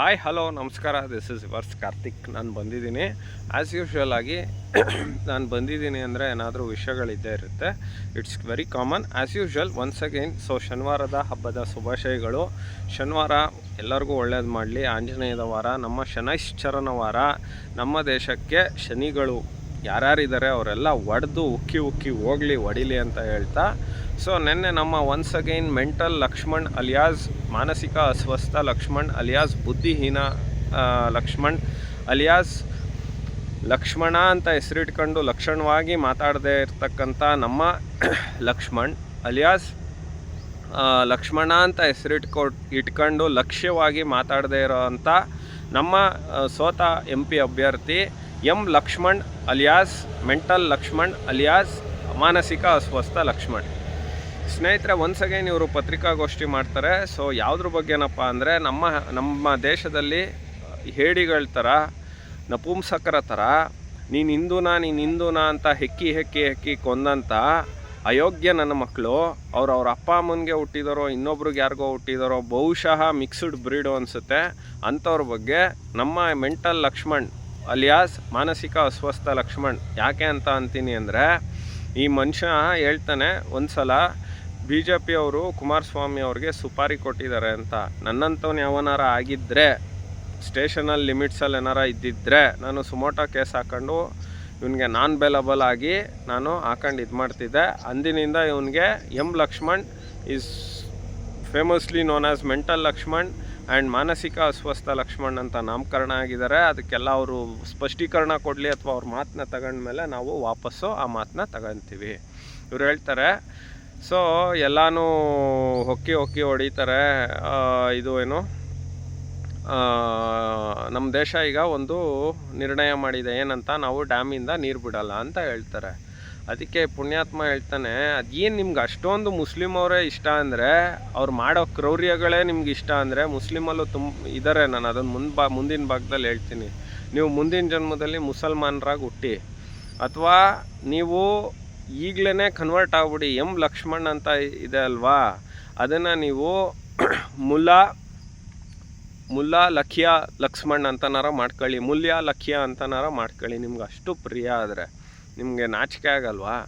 Hi hello ನಮಸ್ಕಾರ. This is yours Karthik ನಾನು ಬಂದಿದ್ದೀನಿ. ಆ್ಯಸ್ ಯೂಶ್ವಲ್ ಆಗಿ ನಾನು ಬಂದಿದ್ದೀನಿ ಅಂದರೆ ಏನಾದರೂ ವಿಷಯಗಳಿದ್ದೇ ಇರುತ್ತೆ. It's very common as usual once again so ಶನಿವಾರದ ಹಬ್ಬದ ಶುಭಾಶಯಗಳು. ಶನಿವಾರ ಎಲ್ಲರಿಗೂ ಒಳ್ಳೇದು ಮಾಡಲಿ. ಆಂಜನೇಯದ ವಾರ, ನಮ್ಮ ಶನೈಶ್ಚರನ ವಾರ. ನಮ್ಮ ದೇಶಕ್ಕೆ ಶನಿಗಳು. ಯಾರ್ಯಾರಿದ್ದಾರೆ ಅವರೆಲ್ಲ ಒಡೆದು ಉಕ್ಕಿ ಉಕ್ಕಿ ಹೋಗಲಿ ಹೊಡಿಲಿ ಅಂತ ಹೇಳ್ತಾ, ಸೊ ನಿನ್ನೆ ನಮ್ಮ once again mental Lakshman alias, ಮಾನಸಿಕ ಅಸ್ವಸ್ಥ ಲಕ್ಷ್ಮಣ್ ಅಲಿಯಾಸ್, ಬುದ್ಧಿಹೀನ ಲಕ್ಷ್ಮಣ್ ಅಲಿಯಾಸ್, ಲಕ್ಷ್ಮಣ ಅಂತ ಹೆಸರಿಟ್ಕೊಂಡು ಲಕ್ಷಣವಾಗಿ ಮಾತಾಡದೇ ಇರ್ತಕ್ಕಂಥ ನಮ್ಮ ಲಕ್ಷ್ಮಣ್ ಅಲಿಯಾಸ್ ಲಕ್ಷ್ಮಣ ಅಂತ ಹೆಸರಿಟ್ಕೊ ಇಟ್ಕೊಂಡು ಲಕ್ಷ್ಯವಾಗಿ ಮಾತಾಡದೇ ಇರೋವಂಥ ನಮ್ಮ ಸೋತ ಎಂ ಪಿ ಅಭ್ಯರ್ಥಿ M Lakshman alias, mental Lakshman alias, ಮಾನಸಿಕ ಅಸ್ವಸ್ಥ ಲಕ್ಷ್ಮಣ್. ಸ್ನೇಹಿತರೆ ಒನ್ಸ್ ಅಗೈನ್ ಇವರು ಪತ್ರಿಕಾಗೋಷ್ಠಿ ಮಾಡ್ತಾರೆ. ಸೊ ಯಾವುದ್ರ ಬಗ್ಗೆನಪ್ಪ ಅಂದರೆ, ನಮ್ಮ ನಮ್ಮ ದೇಶದಲ್ಲಿ ಹೇಡಿಗಳ ಥರ ನಪುಂಸಕರ ಥರ ನೀನು ಹಿಂದೂನಾ ನೀನು ಹಿಂದೂನಾ ಅಂತ ಹೆಕ್ಕಿ ಹೆಕ್ಕಿ ಹೆಕ್ಕಿ ಕೊಂದಂಥ ಅಯೋಗ್ಯ ನನ್ನ ಮಕ್ಕಳು ಅವ್ರು ಅವ್ರ ಅಪ್ಪ ಅಮ್ಮನಿಗೆ ಹುಟ್ಟಿದಾರೋ, ಇನ್ನೊಬ್ರಿಗೆ ಯಾರಿಗೋ ಹುಟ್ಟಿದಾರೋ, ಬಹುಶಃ ಮಿಕ್ಸ್ಡ್ ಬ್ರೀಡು ಅನಿಸುತ್ತೆ. ಅಂಥವ್ರ ಬಗ್ಗೆ ನಮ್ಮ ಮೆಂಟಲ್ ಲಕ್ಷ್ಮಣ್ ಅಲಿಯಾಸ್, ಮಾನಸಿಕ ಅಸ್ವಸ್ಥ ಲಕ್ಷ್ಮಣ್ ಯಾಕೆ ಅಂತ ಅಂತೀನಿ ಅಂದರೆ, ಈ ಮನುಷ್ಯ ಹೇಳ್ತಾನೆ ಒಂದು ಸಲ ಬಿ ಜೆ ಪಿಯವರು ಕುಮಾರಸ್ವಾಮಿ ಅವ್ರಿಗೆ ಸುಪಾರಿ ಕೊಟ್ಟಿದ್ದಾರೆ ಅಂತ. ನನ್ನಂಥವ್ನು ಯಾವನಾರ ಆಗಿದ್ದರೆ ಸ್ಟೇಷನಲ್ಲಿ ಲಿಮಿಟ್ಸಲ್ಲಿ ಏನಾರ ಇದ್ದಿದ್ದರೆ ನಾನು ಸುಮೋಟೋ ಕೇಸ್ ಹಾಕ್ಕೊಂಡು ಇವನಿಗೆ ನಾನ್ ಬೇಲಬಲ್ ಆಗಿ ನಾನು ಹಾಕೊಂಡು ಇದು ಮಾಡ್ತಿದ್ದೆ ಅಂದಿನಿಂದ ಇವನಿಗೆ M Lakshman is famously known as mental Lakshman and ಮಾನಸಿಕ ಅಸ್ವಸ್ಥ ಲಕ್ಷ್ಮಣ್ ಅಂತ ನಾಮಕರಣ ಆಗಿದ್ದಾರೆ. ಅದಕ್ಕೆಲ್ಲ ಅವರು ಸ್ಪಷ್ಟೀಕರಣ ಕೊಡಲಿ ಅಥವಾ ಅವ್ರ ಮಾತನ್ನ ತಗೊಂಡ್ಮೇಲೆ ನಾವು ವಾಪಸ್ಸು ಆ ಮಾತನ್ನ ತಗೊಂತೀವಿ. ಇವ್ರು ಹೇಳ್ತಾರೆ ಸೊ ಎಲ್ಲನೂ ಹೊಕ್ಕಿ ಹೊಕ್ಕಿ ಹೊಡಿತಾರೆ. ಇದು ಏನು? ನಮ್ಮ ದೇಶ ಈಗ ಒಂದು ನಿರ್ಣಯ ಮಾಡಿದೆ. ಏನಂತ? ನಾವು ಡ್ಯಾಮಿಂದ ನೀರು ಬಿಡಲ್ಲ, ಅಂತ ಹೇಳ್ತಾರೆ. ಅದಕ್ಕೆ ಪುಣ್ಯಾತ್ಮ ಹೇಳ್ತಾನೆ, ಅದೇನು ನಿಮ್ಗೆ ಅಷ್ಟೊಂದು ಮುಸ್ಲಿಮ್ ಅವರೇ ಇಷ್ಟ ಅಂದರೆ, ಅವ್ರು ಮಾಡೋ ಕ್ರೌರ್ಯಗಳೇ ನಿಮ್ಗೆ ಇಷ್ಟ ಅಂದರೆ ಮುಸ್ಲಿಮಲ್ಲೂ ತುಂಬ ಇದ್ದಾರೆ ನಾನು ಅದನ್ನು ಮುಂದೆ ಬಾ, ಮುಂದಿನ ಭಾಗದಲ್ಲಿ ಹೇಳ್ತೀನಿ. ನೀವು ಮುಂದಿನ ಜನ್ಮದಲ್ಲಿ ಮುಸಲ್ಮಾನರಾಗಿ ಹುಟ್ಟಿ. ಅಥವಾ ನೀವು ಈಗಲೇ ಕನ್ವರ್ಟ್ ಆಗ್ಬಿಡಿ, ಎಂ ಲಕ್ಷ್ಮಣ್ ಅಂತ ಇದೆ ಅಲ್ವಾ? ಅದನ್ನು ನೀವು ಮುಲ್ಲಾ ಮುಲ್ಲಾ ಲಖಿಯಾ ಲಕ್ಷ್ಮಣ್ ಅಂತನಾರ ಮಾಡ್ಕೊಳ್ಳಿ, ಮುಲ್ಯ ಲಖಿಯಾ ಅಂತನಾರ ಮಾಡ್ಕೊಳ್ಳಿ, ನಿಮ್ಗೆ ಅಷ್ಟು ಪ್ರಿಯ ಆದರೆ. ನಿಮಗೆ ನಾಚಿಕೆ ಆಗಲ್ವಾ?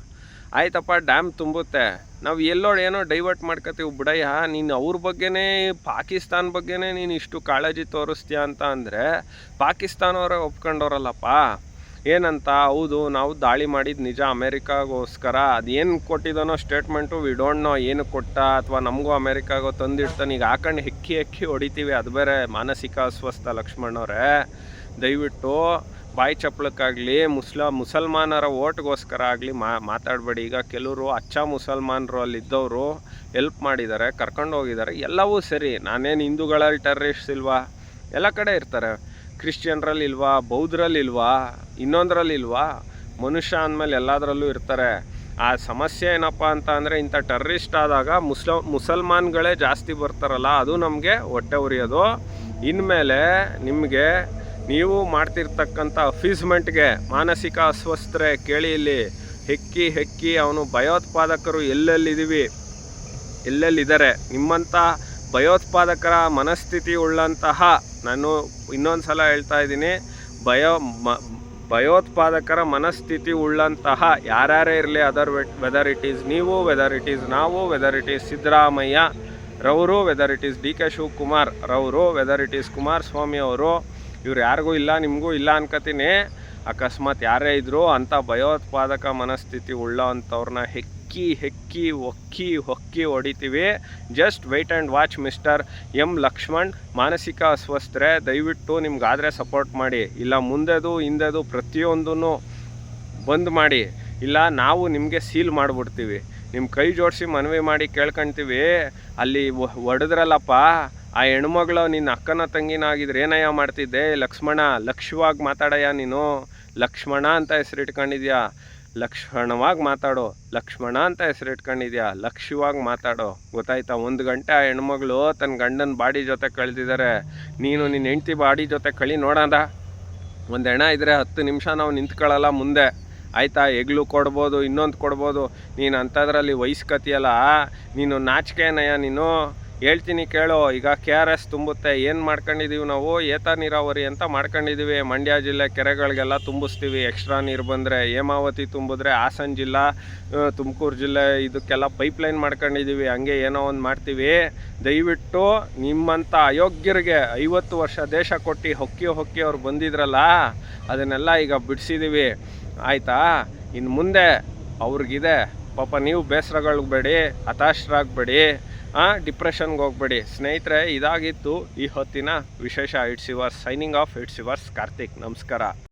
ಆಯ್ತಪ್ಪ ಡ್ಯಾಮ್ ತುಂಬುತ್ತೆ. ನಾವು ಎಲ್ಲೋಡು ಏನೋ ಡೈವರ್ಟ್ ಮಾಡ್ಕೋತೀವಿ ಬಿಡಯ್ಯ. ನೀನು ಅವ್ರ ಬಗ್ಗೆನೇ, ಪಾಕಿಸ್ತಾನ ಬಗ್ಗೆನೇ ನೀನು ಇಷ್ಟು ಕಾಳಜಿ ತೋರಿಸ್ತೀಯ ಅಂತ ಅಂದರೆ, ಪಾಕಿಸ್ತಾನವರೇ ಒಪ್ಕೊಂಡವ್ರಲ್ಲಪ್ಪ. ಏನಂತ? ಹೌದು, ನಾವು ದಾಳಿ ಮಾಡಿದ ನಿಜ ಅಮೇರಿಕಾಗೋಸ್ಕರ. ಅದೇನು ಕೊಟ್ಟಿದ್ದಾನೋ ಸ್ಟೇಟ್ಮೆಂಟು ವಿ ಡೋಂಟ್ ನೋ ಏನು ಕೊಟ್ಟ ಅಥವಾ ನಮಗೂ ಅಮೇರಿಕಾಗೋ ತಂದಿಡ್ತಾನೆ ಈಗ ಹಾಕೊಂಡು ಹೆಕ್ಕಿ ಹೆಕ್ಕಿ ಹೊಡಿತೀವಿ. ಅದು ಬೇರೆ ಮಾನಸಿಕ ಅಸ್ವಸ್ಥ ಲಕ್ಷ್ಮಣವ್ರೆ ದಯವಿಟ್ಟು ಬಾಯಿ ಚಪ್ಪಳಕ್ಕಾಗಲಿ ಮುಸ್ಲ, ಮುಸಲ್ಮಾನರ ಓಟ್ಗೋಸ್ಕರ ಆಗಲಿ ಮಾ, ಮಾತಾಡಬೇಡಿ. ಈಗ ಕೆಲವರು ಅಚ್ಚ ಮುಸಲ್ಮಾನರು ಅಲ್ಲಿದ್ದವರು ಹೆಲ್ಪ್ ಮಾಡಿದ್ದಾರೆ, ಕರ್ಕೊಂಡು ಹೋಗಿದ್ದಾರೆ. ಎಲ್ಲವೂ ಸರಿ. ನಾನೇನು ಹಿಂದೂಗಳಲ್ಲಿ ಟೆರ್ರಿಸ್ಟ್ ಇಲ್ವಾ? ಎಲ್ಲ ಕಡೆ ಇರ್ತಾರೆ. ಕ್ರಿಶ್ಚಿಯನ್ರಲ್ಲಿ ಇಲ್ವಾ? ಬೌದ್ಧರಲ್ಲಿ ಇಲ್ವಾ? ಇನ್ನೊಂದರಲ್ಲಿ ಇಲ್ವಾ? ಮನುಷ್ಯ ಅಂದಮೇಲೆ ಎಲ್ಲದರಲ್ಲೂ ಇರ್ತಾರೆ. ಆ ಸಮಸ್ಯೆ ಏನಪ್ಪ ಅಂತ ಅಂದರೆ, ಇಂಥ ಟೆರ್ರಿಸ್ಟ್ ಆದಾಗ ಮುಸ್ಲ, ಮುಸಲ್ಮಾನ್ಗಳೇ ಜಾಸ್ತಿ ಬರ್ತಾರಲ್ಲ, ಅದು ನಮಗೆ ಹೊಟ್ಟೆ ಉರಿಯೋದು. ಇನ್ಮೇಲೆ ನಿಮಗೆ ನೀವು ಮಾಡ್ತಿರ್ತಕ್ಕಂಥ ಅಫೀಸ್ಮೆಂಟ್ಗೆ ಮಾನಸಿಕ ಅಸ್ವಸ್ಥರೆ ಕೇಳಿ ಇಲ್ಲಿ, ಹೆಕ್ಕಿ ಹೆಕ್ಕಿ ಅವನು ಭಯೋತ್ಪಾದಕರು ಎಲ್ಲೆಲ್ಲಿದ್ದೀವಿ? ಎಲ್ಲೆಲ್ಲಿದ್ದಾರೆ? ನಿಮ್ಮಂಥ ಭಯೋತ್ಪಾದಕರ ಮನಸ್ಥಿತಿ ಉಳ್ಳಂತಹ ನಾನು ಇನ್ನೊಂದು ಸಲ ಹೇಳ್ತಾ ಇದ್ದೀನಿ, ಭಯೋ ಮ, ಭಯೋತ್ಪಾದಕರ ಮನಸ್ಥಿತಿ ಉಳ್ಳಂತಹ ಯಾರ್ಯಾರೇ ಇರಲಿ ಅದರ್ ವೆದರ್ ಇಟ್ ಈಸ್ ನೀವು ವೆದರ್ ಇಟ್ ಈಸ್ ನಾವು ವೆದರ್ ಇಟ್ ಈಸ್ ಸಿದ್ದರಾಮಯ್ಯ ರವರು whether it is D K Shivakumar ರವರು ವೆದರ್ ಇಟ್ ಈಸ್ ಕುಮಾರಸ್ವಾಮಿ ಅವರು ಇವ್ರು ಯಾರಿಗೂ ಇಲ್ಲ, ನಿಮಗೂ ಇಲ್ಲ ಅನ್ಕೋತೀನಿ. ಅಕಸ್ಮಾತ್ ಯಾರೇ ಇದ್ದರೂ ಅಂಥ ಭಯೋತ್ಪಾದಕ ಮನಸ್ಥಿತಿ ಉಳ್ಳವಂಥವ್ರನ್ನ ಹೆಕ್ಕಿ ಹೆಕ್ಕಿ ಒಕ್ಕಿ ಹೊಕ್ಕಿ ಹೊಡಿತೀವಿ. Just wait and watch mister M Lakshman. ಮಾನಸಿಕ ಅಸ್ವಸ್ಥರೆ, ದಯವಿಟ್ಟು ನಿಮ್ಗಾದರೆ ಸಪೋರ್ಟ್ ಮಾಡಿ. ಇಲ್ಲ ಮುಂದೆದು, ಹಿಂದೆದು ಪ್ರತಿಯೊಂದೂ ಬಂದ್ ಮಾಡಿ. ಇಲ್ಲ ನಾವು ನಿಮಗೆ ಸೀಲ್ ಮಾಡಿಬಿಡ್ತೀವಿ. ನಿಮ್ಮ ಕೈ ಜೋಡಿಸಿ ಮನವಿ ಮಾಡಿ ಕೇಳ್ಕೊಂತೀವಿ. ಅಲ್ಲಿ ಹೊಡೆದ್ರಲ್ಲಪ್ಪ ಆ ಹೆಣ್ಮಗಳು ನಿನ್ನ ಅಕ್ಕನ ತಂಗಿನ ಆಗಿದ್ರೆ ಏನಯ್ಯ ಮಾಡ್ತಿದ್ದೆ? ಲಕ್ಷ್ಮಣ ಲಕ್ಷ್ಯವಾಗಿ ಮಾತಾಡಯ್ಯ ನೀನು. ಲಕ್ಷ್ಮಣ ಅಂತ ಹೆಸರಿಟ್ಕೊಂಡಿದ್ಯಾ? ಲಕ್ಷ್ಮಣವಾಗಿ ಮಾತಾಡೋ. ಲಕ್ಷ್ಮಣ ಅಂತ ಹೆಸರಿಟ್ಕೊಂಡಿದ್ಯಾ? ಲಕ್ಷ್ಯವಾಗಿ ಮಾತಾಡೋ. ಗೊತ್ತಾಯ್ತಾ? ಒಂದು ಗಂಟೆ ಆ ಹೆಣ್ಮಗಳು ತನ್ನ ಗಂಡನ ಬಾಡಿ ಜೊತೆ ಕಳೆದಿದ್ದಾರೆ ನೀನು ನಿನ್ನ ಹೆಂಡ್ತಿ ಬಾಡಿ ಜೊತೆ ಕಳಿ ನೋಡೋದ? ಒಂದು ಹೆಣ ಇದ್ದರೆ ಹತ್ತು ನಿಮಿಷ ನಾವು ನಿಂತ್ಕೊಳ್ಳಲ್ಲ ಮುಂದೆ. ಆಯಿತಾ? ಹೆಗ್ಲು ಕೊಡ್ಬೋದು, ಇನ್ನೊಂದು ಕೊಡ್ಬೋದು. ನೀನು ಅಂಥದ್ರಲ್ಲಿ ವಯಸ್ಕತಿಯಲ್ಲ ನೀನು ನಾಚಿಕೆನಯ್ಯ ನೀನು? ಹೇಳ್ತೀನಿ ಕೇಳೋ, ಈಗ ಕೆ ಆರ್ ಎಸ್ ತುಂಬುತ್ತೆ. ಏನು ಮಾಡ್ಕೊಂಡಿದ್ದೀವಿ ನಾವು? ಏತ ನೀರಾವರಿ ಅಂತ ಮಾಡ್ಕೊಂಡಿದ್ದೀವಿ ಮಂಡ್ಯ ಜಿಲ್ಲೆ ಕೆರೆಗಳಿಗೆಲ್ಲ ತುಂಬಿಸ್ತೀವಿ. ಎಕ್ಸ್ಟ್ರಾ ನೀರು ಬಂದರೆ ಹೇಮಾವತಿ ತುಂಬಿದ್ರೆ ಹಾಸನ ಜಿಲ್ಲಾ ತುಮಕೂರು ಜಿಲ್ಲೆ ಇದಕ್ಕೆಲ್ಲ ಪೈಪ್ಲೈನ್ ಮಾಡ್ಕೊಂಡಿದ್ದೀವಿ ಹಂಗೆ ಏನೋ ಒಂದು ಮಾಡ್ತೀವಿ. ದಯವಿಟ್ಟು ನಿಮ್ಮಂಥ ಅಯೋಗ್ಯರಿಗೆ ಐವತ್ತು ವರ್ಷ ದೇಶ ಕೊಟ್ಟು ಹೊಕ್ಕಿ ಹೊಕ್ಕಿ ಅವ್ರು ಬಂದಿದ್ರಲ್ಲ, ಅದನ್ನೆಲ್ಲ ಈಗ ಬಿಡಿಸಿದ್ದೀವಿ ಆಯಿತಾ? ಇನ್ನು ಮುಂದೆ ಅವ್ರಿಗಿದೆ. ಪಾಪ ನೀವು ಬೇಸರಗಳ್ಬೇಡಿ, ಹತಾಶರಾಗಬೇಡಿ. ಡಿಪ್ರೆಷನ್ಗೆ ಹೋಗ್ಬೇಡಿ. ಸ್ನೇಹಿತರೆ, ಇದಾಗಿತ್ತು ಈ ಹೊತ್ತಿನ ವಿಶೇಷ it's yours signing off it's yours Karthik ನಮಸ್ಕಾರ.